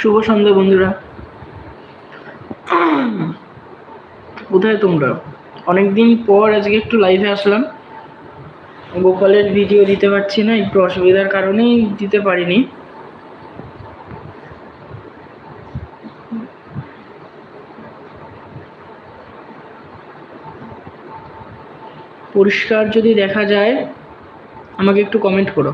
শুভ সন্ধ্যা, বন্ধুরা। কোথায় তোমরা? অনেকদিন পর আজকে একটু লাইভে আসলাম। গোপালের ভিডিও দিতে পারছি না, একটু অসুবিধার কারণেই দিতে পারিনি। পরিষ্কার যদি দেখা যায়, আমাকে একটু কমেন্ট করো।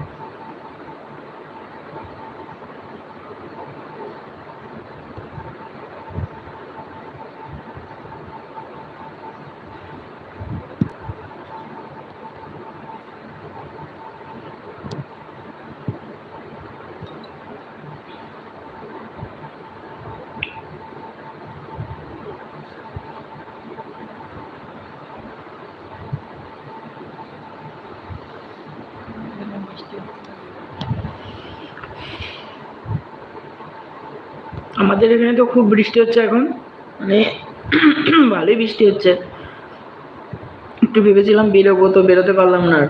আমাদের এখানে তো খুব বৃষ্টি হচ্ছে এখন মানে ভালোই বৃষ্টি হচ্ছে। একটু ভেবেছিলাম বেরোবো, তো বেরোতে পারলাম না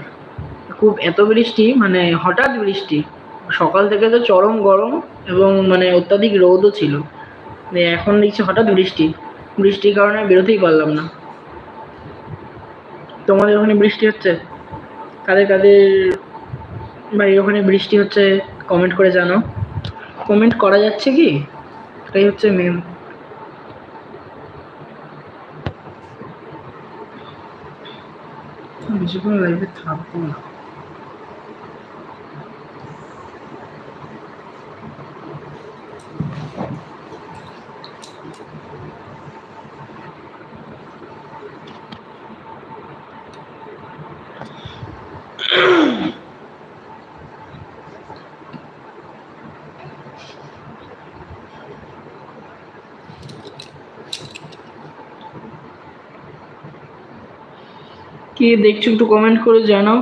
খুব এত বৃষ্টি মানে হঠাৎ বৃষ্টি। সকাল থেকে তো চরম গরম এবং মানে অত্যাধিক রোদও ছিল। মানে এখন দেখছি হঠাৎ বৃষ্টি। বৃষ্টির কারণে বেরোতেই পারলাম না। তোমাদের ওখানে বৃষ্টি হচ্ছে? কাদের কাদের বাড়ির ওখানে বৃষ্টি হচ্ছে কমেন্ট করে জানো। কমেন্ট করা যাচ্ছে কি? এটাই হচ্ছে মেন বেশিক্ষণ লাইভে থাকব না। কে দেখছ একটু কমেন্ট করে জানাও।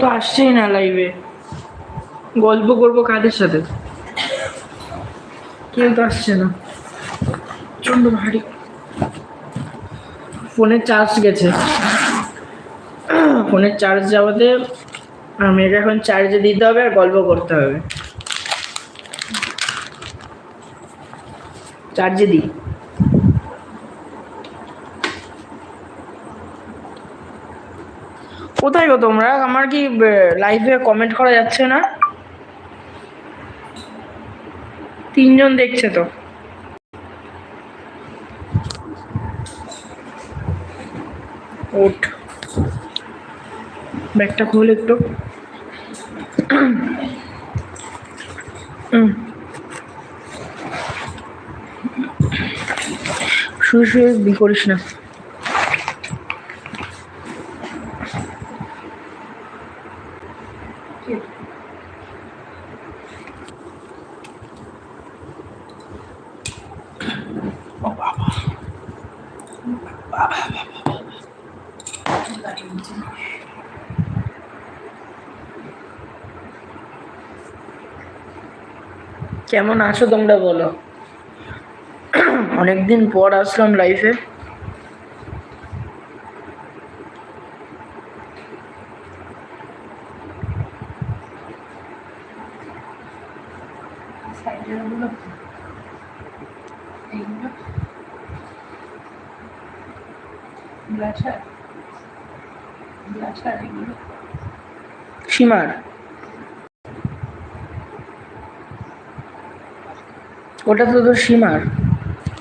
তো আসছেই না লাইভে গল্প করব কাদের সাথে? কেউ তো আসছে না। প্রচণ্ড ভারী। ফোনের চার্জ গেছে। ফোনের চার্জ যাওয়াতে আমি এখন চার্জে দিতে হবে আর গল্প করতে হবে। চার্জে দিই। কোথায় গো তোমরা? আমার কি লাইভে কমেন্ট করা যাচ্ছে না? তিনজন দেখছে তো। ব্যাগটা খোল একটু। শুয়ে শুয়ে বি করিস না। কেমন আছো তোমরা বলো? অনেকদিন পর আসলাম লাইফে ব্লাশার ব্লাশার এগুলো সীমার ওটা তো তোর সীমার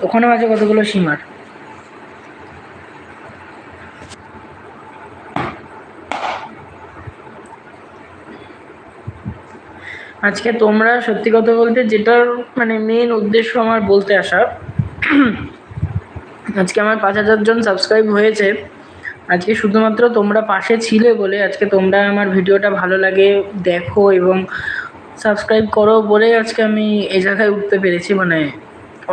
ওখানেও আছে কতগুলো সীমার আজকে তোমরা সত্যি কথা বলতে যেটার মানে মেন উদ্দেশ্য আমার বলতে আসা, আজকে আমার পাঁচ হাজার জন সাবস্ক্রাইব হয়েছে। আজকে শুধুমাত্র তোমরা পাশে ছিলে বলে আজকে তোমরা আমার ভিডিওটা ভালো লাগে, দেখো এবং সাবস্ক্রাইব করো বলে আজকে আমি এই জায়গায় উঠতে পেরেছি। মানে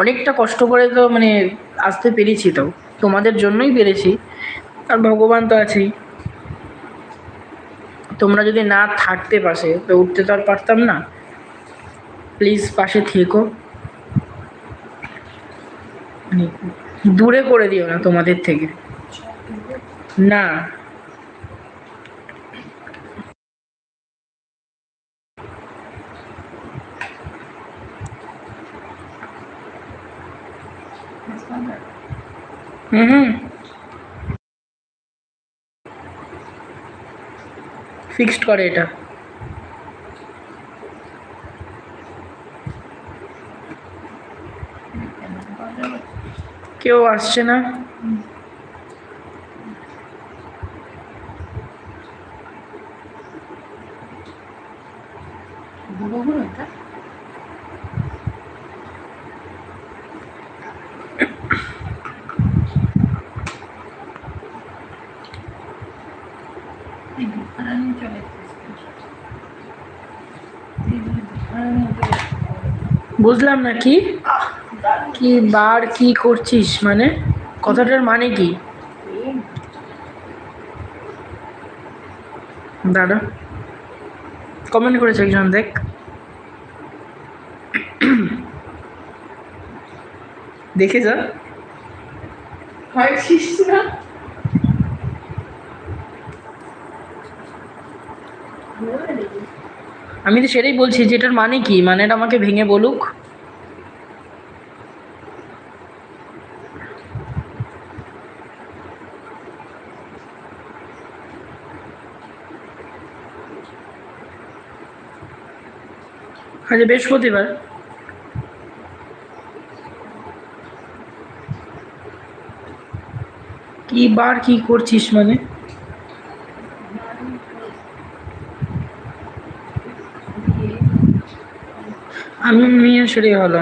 অনেকটা কষ্ট করে তো মানে আসতে পেরেছি তো, তোমাদের জন্যই পেরেছি। আর ভগবান তো আছেই। তোমরা যদি না থাকতে পাশে, তো উঠতে তো আর পারতাম না। প্লিজ পাশে থেকো। মানে দূরে করে দিও না তোমাদের থেকে। না। হুম হুম। ফিক্সড করে এটা। কেউ আসছে না। বুড়ো বুড়ো এটা? চলে। বুঝলাম না কি? কি বার কি করছিস মানে? কথাটার মানে কি? দাদা কমেন্ট করেছে একজন দেখ। দেখে যা খাইছিস না? আমি তো সেটাই বলছি যে এটার মানে কি? মানে এটা আমাকে ভেঙে বলুক। আচ্ছা বৃহস্পতিবার। কি বার কি করছিস মানে? সেটাই হলো।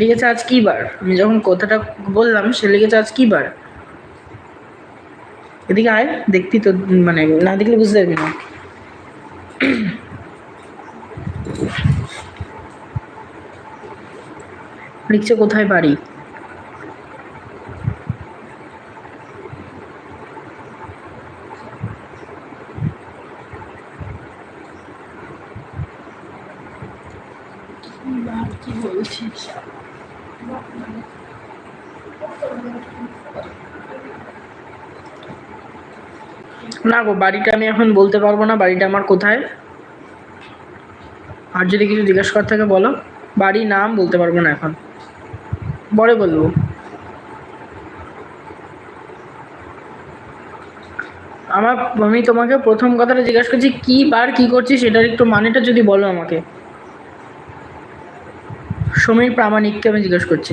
লিখেছে আজ কি বার? আমি যখন কথাটা বললাম, সে লিখেছে আজ কি বার? এদিকে আয় দেখতি তো মানে না দেখলে বুঝতে পারবি না। লিখছে, কোথায় বাড়ি? কি বলছিস না গো, বাড়িটা আমি এখন বলতে পারব না, বাড়িটা আমার কোথায়? আর যদি কিছু জিজ্ঞেস করার থাকে বলো। বাড়ি নাম বলতে পারব না এখন। পরে বলব। আমার, আমি তোমাকে প্রথম কথাটা জিজ্ঞাসা করছি, কি বার কি করছিস, সেটার একটু মানেটা যদি বলো আমাকে। সমীর প্রামাণিককে আমি জিজ্ঞেস করছি।